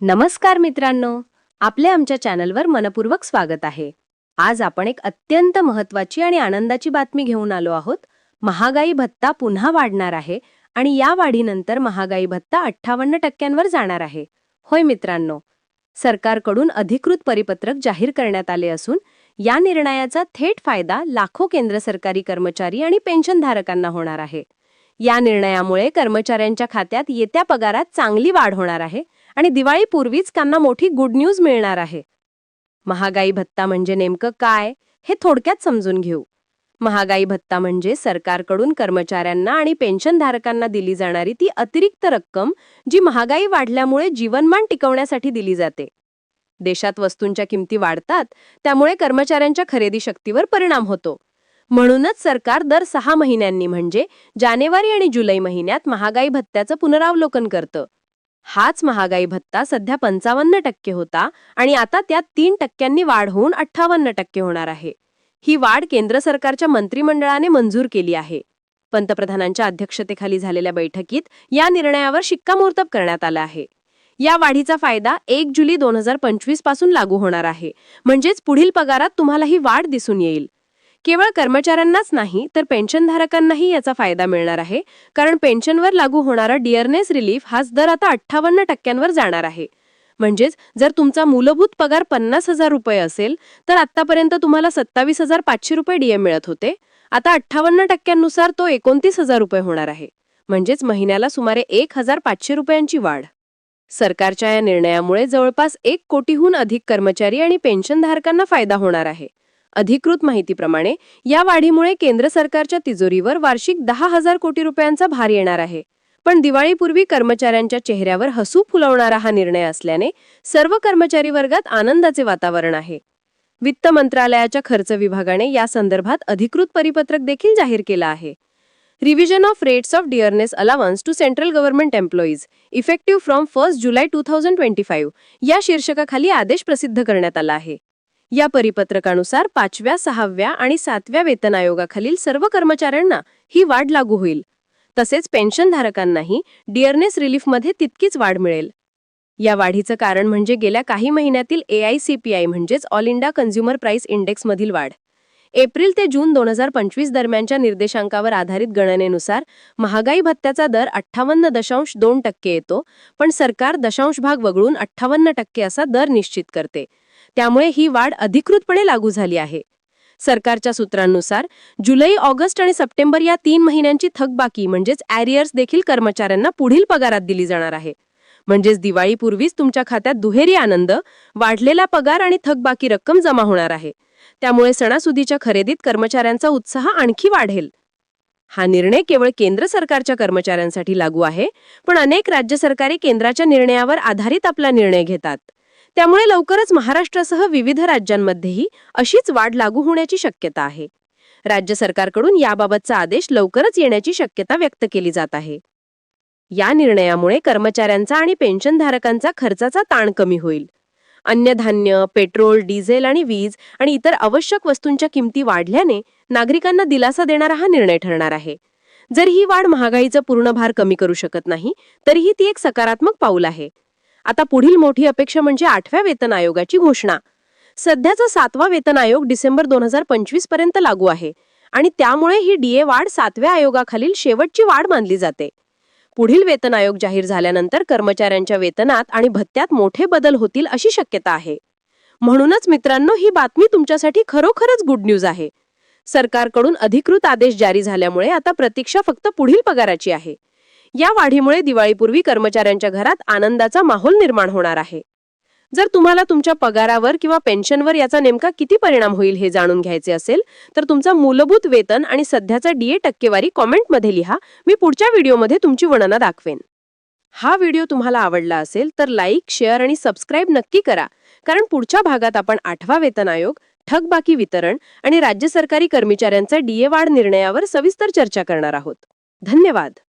नमस्कार मित्रांनो आपले आमच्या चॅनलवर मनपूर्वक स्वागत आहे. आज आपण एक अत्यंत महत्वाची आणि आनंदाची बातमी घेऊन आलो आहोत. महागाई भत्ता पुन्हा वाढणार आहे आणि या वाढीनंतर महागाई भत्ता अठ्ठावन्न टक्क्यांवर जाणार आहे. होय मित्रांनो सरकारकडून अधिकृत परिपत्रक जाहीर करण्यात आले असून या निर्णयाचा थेट फायदा लाखो केंद्र सरकारी कर्मचारी आणि पेन्शनधारकांना होणार आहे. या निर्णयामुळे कर्मचाऱ्यांच्या खात्यात येत्या पगारात चांगली वाढ होणार आहे आणि दिवाळीपूर्वीच त्यांना मोठी गुड न्यूज मिळणार आहे. महागाई भत्ता म्हणजे नेमकं काय हे थोडक्यात समजून घेऊ. महागाई भत्ता म्हणजे सरकारकडून कर्मचाऱ्यांना आणि पेन्शनधारकांना दिली जाणारी ती अतिरिक्त रक्कम जी महागाई वाढल्यामुळे जीवनमान टिकवण्यासाठी दिली जाते. देशात वस्तूंच्या किमती वाढतात त्यामुळे कर्मचाऱ्यांच्या खरेदी शक्तीवर परिणाम होतो. म्हणूनच सरकार दर सहा महिन्यांनी म्हणजे जानेवारी आणि जुलै महिन्यात महागाई भत्त्याचं पुनरावलोकन करतं. हाच महागाई भत्ता सध्या पंचावन्न टक्के होता आणि आता त्यात तीन टक्क्यांनी वाढ होऊन अठ्ठावन्न टक्के होणार आहे. ही वाढ केंद्र सरकारच्या मंत्रिमंडळाने मंजूर केली आहे. पंतप्रधानांच्या अध्यक्षतेखाली झालेल्या बैठकीत या निर्णयावर शिक्कामोर्तब करण्यात आला आहे. या वाढीचा फायदा एक जुलै दोन हजार पंचवीसपासून लागू होणार आहे. म्हणजेच पुढील पगारात तुम्हाला ही वाढ दिसून येईल. केवळ कर्मचाऱ्यांनाच नाही तर पेन्शनधारकांनाही याचा फायदा मिळणार आहे. कारण पेन्शनवर लागू होणारा डिअरनेस रिलीफ हाच दर आता अठ्ठावन्न टक्क्यांवर जाणार आहे. म्हणजेच जर तुमचा मूलभूत पगार पन्नास हजार रुपये असेल तर आतापर्यंत तुम्हाला सत्तावीस हजार पाचशे रुपये डीएम मिळत होते. आता अठ्ठावन्न टक्क्यांनुसार तो एकोणतीस हजार रुपये होणार आहे. म्हणजेच महिन्याला सुमारे एक हजार पाचशे रुपयांची वाढ. सरकारच्या या निर्णयामुळे जवळपास एक कोटीहून अधिक कर्मचारी आणि पेन्शनधारकांना फायदा होणार आहे. अधिकृत माहितीप्रमाणे या वाढीमुळे केंद्र सरकारच्या तिजोरीवर वार्षिक दहा हजार कोटी रुपयांचा भार येणार आहे. पण दिवाळीपूर्वी कर्मचाऱ्यांच्या चेहऱ्यावर हसू फुलवणारा हा निर्णय असल्याने सर्व कर्मचारी वर्गात आनंदाचे वातावरण आहे. वित्त मंत्रालयाच्या खर्च विभागाने या संदर्भात अधिकृत परिपत्रक देखील जाहीर केलं आहे. Revision of rates of dearness allowance to central government employees effective from first July two thousand twenty five या शीर्षकाखाली आदेश प्रसिद्ध करण्यात आला आहे. या परिपत्रकानुसार पाचव्या सहाव्या आणि सातव्या वेतन आयोगाखालील सर्व कर्मचाऱ्यांना ही वाढ लागू होईल. तसेच पेन्शनधारकांनाही डिअरनेस रिलीफमध्ये तितकीच वाढ मिळेल. या वाढीचं कारण म्हणजे गेल्या काही महिन्यातील एआयसीपीआय म्हणजेच ऑल इंडिया कन्झ्युमर प्राइस इंडेक्समधील वाढ. एप्रिल ते जून दोन हजार पंचवीस दरम्यानच्या निर्देशांकावर आधारित गणनेनुसार महागाई भत्त्याचा दर अठ्ठावन्न दशांश दोन टक्के येतो पण सरकार दशांश भाग वगळून अठ्ठावन्न टक्के असा दर निश्चित करते. त्यामुळे ही वाढ अधिकृतपणे लागू झाली आहे. सरकारच्या सूत्रांनुसार जुलै ऑगस्ट आणि सप्टेंबर या तीन महिन्यांची थकबाकी म्हणजेच ॲरियर्स देखील कर्मचाऱ्यांना पुढील पगारात दिली जाणार आहे. म्हणजेच दिवाळीपूर्वीच तुमच्या खात्यात दुहेरी आनंद वाढलेला पगार आणि थकबाकी रक्कम जमा होणार आहे. त्यामुळे सणासुदीच्या खरेदीत कर्मचाऱ्यांचा उत्साह आणखी वाढेल. हा निर्णय केवळ केंद्र सरकारच्या कर्मचाऱ्यांसाठी लागू आहे पण अनेक राज्य सरकारे केंद्राच्या निर्णयावर आधारित आपला निर्णय घेतात. त्यामुळे लवकरच महाराष्ट्रासह विविध राज्यांमध्येही अशीच वाढ लागू होण्याची शक्यता आहे. राज्य सरकारकडून याबाबतचा आदेश लवकरच येण्याची शक्यता व्यक्त केली जात आहे. या निर्णयामुळे कर्मचाऱ्यांचा आणि पेन्शनधारकांचा खर्चाचा ताण कमी होईल. अन्नधान्य पेट्रोल डिझेल आणि वीज आणि इतर आवश्यक वस्तूंच्या किमती वाढल्याने नागरिकांना दिलासा देणारा हा निर्णय ठरणार आहे. जर ही वाढ महागाईचा पूर्ण भार कमी करू शकत नाही तरीही ती एक सकारात्मक पाऊल आहे. आता पुढील मोठी अपेक्षा म्हणजे आठव्या वेतन आयोगाची घोषणा. सध्याचा सातवा वेतन आयोग डिसेंबर दोन हजार पंचवीसपर्यंत लागू आहे आणि त्यामुळे ही डीए वाढ सातव्या आयोगाखालील शेवटची वाढ मानली जाते. पुढील वेतन आयोग जाहीर झाल्यानंतर कर्मचाऱ्यांच्या वेतनात आणि भत्त्यात मोठे बदल होतील अशी शक्यता आहे. म्हणूनच मित्रांनो ही बातमी तुमच्यासाठी खरोखरच गुड न्यूज आहे. सरकारकडून अधिकृत आदेश जारी झाल्यामुळे आता प्रतीक्षा फक्त पुढील पगाराची आहे. या वाढीमुळे दिवाळीपूर्वी कर्मचाऱ्यांच्या घरात आनंदाचा माहोल निर्माण होणार आहे. जर तुम्हाला तुमच्या पगारावर किंवा पेन्शनवर याचा नेमका किती परिणाम होईल हे जाणून घ्यायचे असेल तर तुमचा मूलभूत वेतन आणि सध्याचा डीए टक्केवारी कॉमेंटमध्ये लिहा. मी पुढच्या व्हिडिओमध्ये तुमची वर्णना दाखवेन. हा व्हिडिओ तुम्हाला आवडला असेल तर लाईक शेअर आणि सबस्क्राईब नक्की करा. कारण पुढच्या भागात आपण आठवा वेतन आयोग थकबाकी वितरण आणि राज्य सरकारी कर्मचाऱ्यांचा डीए वाढ निर्णयावर सविस्तर चर्चा करणार आहोत. धन्यवाद.